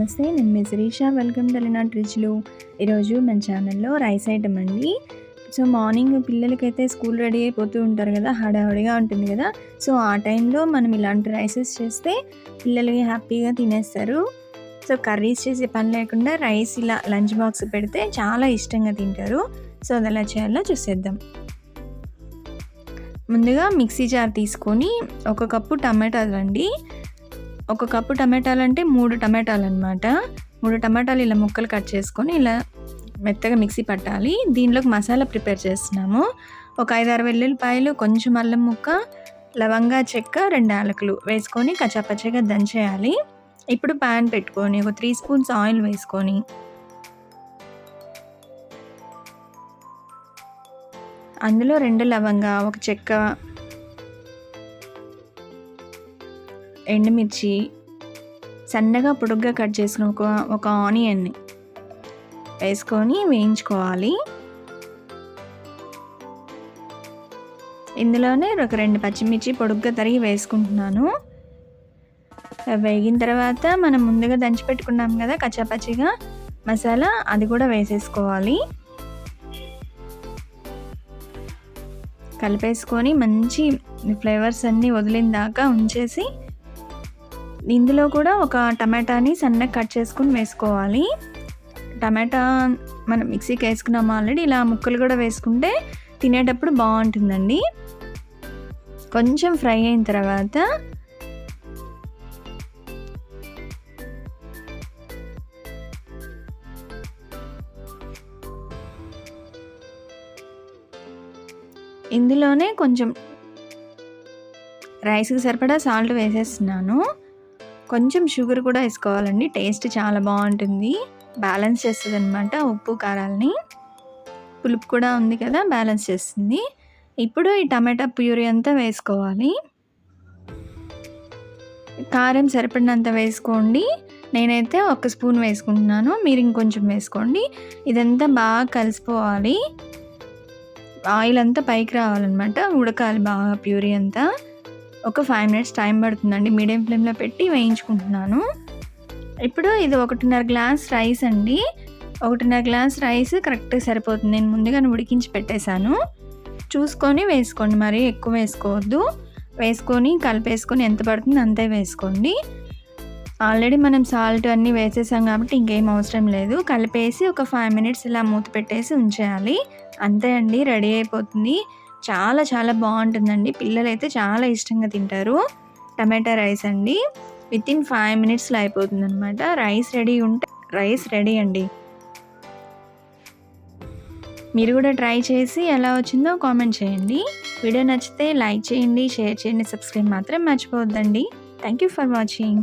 నమస్తే నేను మీ శిరీష. వెల్కమ్ టెలినాట్ రిచ్లు ఈరోజు మన ఛానల్లో రైస్ ఐటమ్ అండి. సో మార్నింగ్ పిల్లలకైతే స్కూల్ రెడీ అయిపోతూ ఉంటారు కదా హడాహడిగా ఉంటుంది కదా. సో ఆ టైంలో మనం ఇలాంటి రైసెస్ చేస్తే పిల్లలకి హ్యాపీగా తినేస్తారు. సో కర్రీస్ చేసే పని లేకుండా రైస్ ఇలా లంచ్ బాక్స్ పెడితే చాలా ఇష్టంగా తింటారు. సో అది ఎలా చేయాలో చూసేద్దాం. ముందుగా మిక్సీ జార్ తీసుకొని ఒక కప్పు టమాటాలు అండి. ఒక కప్పు టమాటాలు అంటే మూడు టమాటాలు అనమాట మూడు టమాటాలు ఇలా ముక్కలు కట్ చేసుకొని ఇలా మెత్తగా మిక్సీ పట్టాలి. దీనిలోకి మసాలా ప్రిపేర్ చేస్తున్నాము. ఒక ఐదారు వెల్లుల్లిపాయలు కొంచెం అల్లం ముక్క లవంగా చెక్క రెండు యాలకులు వేసుకొని కచ్చాపచ్చగా దంచేయాలి. ఇప్పుడు ప్యాన్ పెట్టుకొని ఒక త్రీ స్పూన్స్ ఆయిల్ వేసుకొని అందులో రెండు లవంగా ఒక చెక్క ఎండుమిర్చి సన్నగా పొడుగ్గా కట్ చేసుకుని ఒక ఒక ఆనియన్ని వేసుకొని వేయించుకోవాలి. ఇందులోనే ఒక రెండు పచ్చిమిర్చి పొడుగ్గా తరిగి వేసుకుంటున్నాను. వేగిన తర్వాత మనం ముందుగా దంచి పెట్టుకున్నాం కదా కచ్చాపచ్చిగా మసాలా అది కూడా వేసేసుకోవాలి. కలిపేసుకొని మంచి ఫ్లేవర్స్ అన్నీ వదిలిన దాకా ఉంచేసి ఇందులో కూడా ఒక టమాటాని సన్నగా కట్ చేసుకుని వేసుకోవాలి. టమాటా మనం మిక్సీకి వేసుకున్నాం ఆల్రెడీ ఇలా ముక్కలు కూడా వేసుకుంటే తినేటప్పుడు బాగుంటుందండి. కొంచెం ఫ్రై అయిన తర్వాత ఇందులోనే కొంచెం రైస్కి సరిపడా సాల్ట్ వేసేస్తున్నాను. కొంచెం షుగర్ కూడా వేసుకోవాలండి. టేస్ట్ చాలా బాగుంటుంది. బ్యాలెన్స్ చేస్తుంది అనమాట ఉప్పు కారాలని. పులుపు కూడా ఉంది కదా బ్యాలెన్స్ చేస్తుంది. ఇప్పుడు ఈ టమాటా ప్యూరీ అంతా వేసుకోవాలి. కారం సరిపడినంత వేసుకోండి. నేనైతే ఒక స్పూన్ వేసుకుంటున్నాను. మీరు ఇంకొంచెం వేసుకోండి. ఇదంతా బాగా కలిసిపోవాలి. ఆయిల్ అంతా పైకి రావాలన్నమాట. ఉడకాలి బాగా ప్యూరీ అంతా. ఒక ఫైవ్ మినిట్స్ టైం పడుతుందండి. మీడియం ఫ్లేమ్లో పెట్టి వేయించుకుంటున్నాను. ఇప్పుడు ఇది ఒకటిన్నర గ్లాస్ రైస్ అండి. ఒకటిన్నర గ్లాస్ రైస్ కరెక్ట్గా సరిపోతుంది. నేను ముందుగానే ఉడికించి పెట్టేశాను. చూసుకొని వేసుకోండి. మరి ఎక్కువ వేసుకోవద్దు. వేసుకొని కలిపేసుకొని ఎంత పడుతుంది అంతే వేసుకోండి. ఆల్రెడీ మనం సాల్ట్ అన్నీ వేసేసాం కాబట్టి ఇంకేం అవసరం లేదు. కలిపేసి ఒక ఫైవ్ మినిట్స్ ఇలా మూత పెట్టేసి ఉంచేయాలి. అంతే అండి. రెడీ అయిపోతుంది. చాలా చాలా బాగుంటుందండి. పిల్లలు అయితే చాలా ఇష్టంగా తింటారు. టమాటా రైస్ అండి. విత్ ఇన్ ఫైవ్ మినిట్స్లో అయిపోతుంది అనమాట రైస్ రెడీ ఉంటే రైస్ రెడీ అండి. మీరు కూడా ట్రై చేసి ఎలా వచ్చిందో కామెంట్ చేయండి. వీడియో నచ్చితే లైక్ చేయండి షేర్ చేయండి సబ్స్క్రైబ్ మాత్రం మర్చిపోవద్దండి. Thank you for watching.